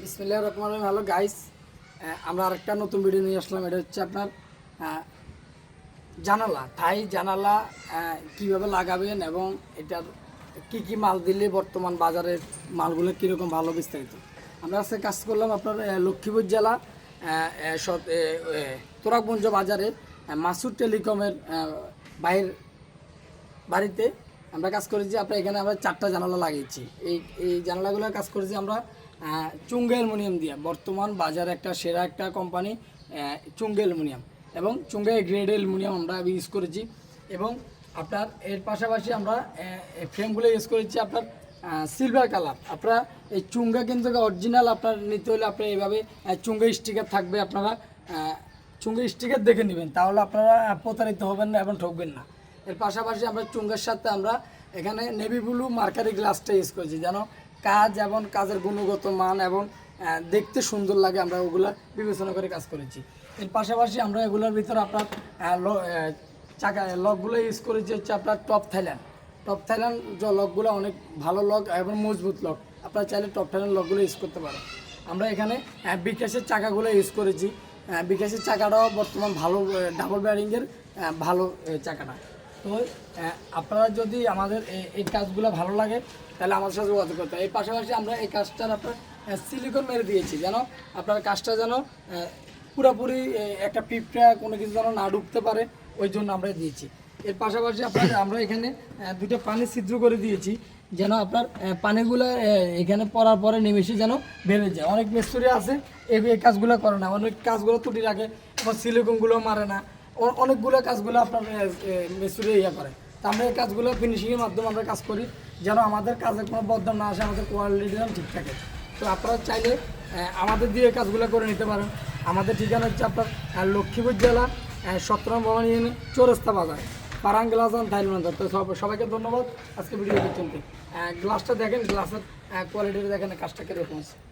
বিসমিল্লাহ Rahman hello guys আমরা আরেকটা নতুন ভিডিও নিয়ে আসলাম। এটা হচ্ছে আপনার জানালা। থাই জানালা কীভাবে লাগাবেন এবং এটার কি কি মাল দিলে বর্তমান বাজারের মালগুলো কীরকম ভালো বিস্তারিত। আমরা আজকে কাজ করলাম আপনার লক্ষ্মীপুর জেলা এ, তোরাকগঞ্জ বাজারে মাসুর টেলিকমের বাইর বাড়িতে আমরা কাজ করেছি। আপনার এখানে আমরা চারটা জানালা লাগিয়েছি। এই এই জানালাগুলো কাজ করেছি আমরা চুঙ্গে অ্যালুমিনিয়াম দিয়ে। বর্তমান বাজারে একটা সেরা একটা কোম্পানি চুঙ্গে অ্যালুমিনিয়াম। এবং চুঙ্গে গ্রেড অ্যালুমিনিয়াম আমরা ইউজ করেছি। এবং আপনার এর পাশাপাশি আমরা ফ্রেমগুলো ইউজ করেছি আপনার সিলভার কালার আপনারা এই চুঙ্গা কিন্তু অরিজিনাল আপনার নিতে হলে আপনার এইভাবে চুঙ্গে স্টিকার থাকবে আপনারা চুঙ্গে স্টিকার দেখে নেবেন। তাহলে আপনারা প্রতারিত হবেন না এবং ঠকবেন না। এর পাশাপাশি আমরা চুঙ্গের সাথে আমরা এখানে নেভি ব্লু মার্কারি গ্লাসটা ইউজ করেছি। যেন কাজ এবং কাজের গুণগত মান এবং দেখতে সুন্দর লাগে, আমরা ওগুলো বিবেচনা করে কাজ করেছি। এর পাশাপাশি আমরা এগুলোর ভিতরে আপনার চাকা, লকগুলো ইউজ করেছি হচ্ছে আপনার টপ থাইল্যান্ড। টপ থাইল্যান্ড লকগুলো অনেক ভালো লক এবং মজবুত লক। আপনারা চাইলে টপ থাইল্যান্ড লকগুলো ইউজ করতে পারেন। আমরা এখানে বিকাশের চাকাগুলো ইউজ করেছি। বিকাশের চাকাটাও বর্তমান ভালো ডাবল ব্যারিংয়ের ভালো চাকাটা। তো আপনারা যদি আমাদের এই- এই কাজগুলো ভালো লাগে, তাহলে আমাদের সাথে যোগাযোগ করতে। এর পাশাপাশি আমরা এই কাজটার আপনার সিলিকন মেরে দিয়েছি, যেন আপনার কাজটা যেন পুরোপুরি একটা পিঁপড়া কোনো কিছু যেন না ঢুকতে পারে, ওই জন্য আমরা দিয়েছি। এর পাশাপাশি আপনার, আমরা এখানে দুটো পানি ছিদ্র করে দিয়েছি, যেন আপনার পানিগুলো এখানে পড়ার পরে নেমেসে যেন বেড়ে যায়। অনেক মিস্ত্রি আছে এই এই কাজগুলো করে না। অনেক কাজগুলো ত্রুটি রাখে এবং সিলিকনগুলো মারে না। অনেকগুলো কাজগুলো আপনার মিস্ত্রি ইয়ে করে। তা আমরা এই কাজগুলো ফিনিশিংয়ের মাধ্যমে আমরা কাজ করি, যেন আমাদের কাজে কোনো বদনাম না আসে, আমাদের কোয়ালিটি যেন ঠিক থাকে। তো আপনারা চাইলে আমাদের দিয়ে কাজগুলো করে নিতে পারেন। আমাদের ঠিকানা হচ্ছে আপনার লক্ষ্মীপুর জেলা সতেরো ভবন ইউনিয়ন চৌরাস্তা বাজার, পারাং গ্লাস অন থাইল্যান্ড তো সব- সবাইকে ধন্যবাদ। আজকে ভিডিও দেখছেন গ্লাসটা দেখেন, গ্লাসের কোয়ালিটি দেখেন, কাজটা কীরকম আছে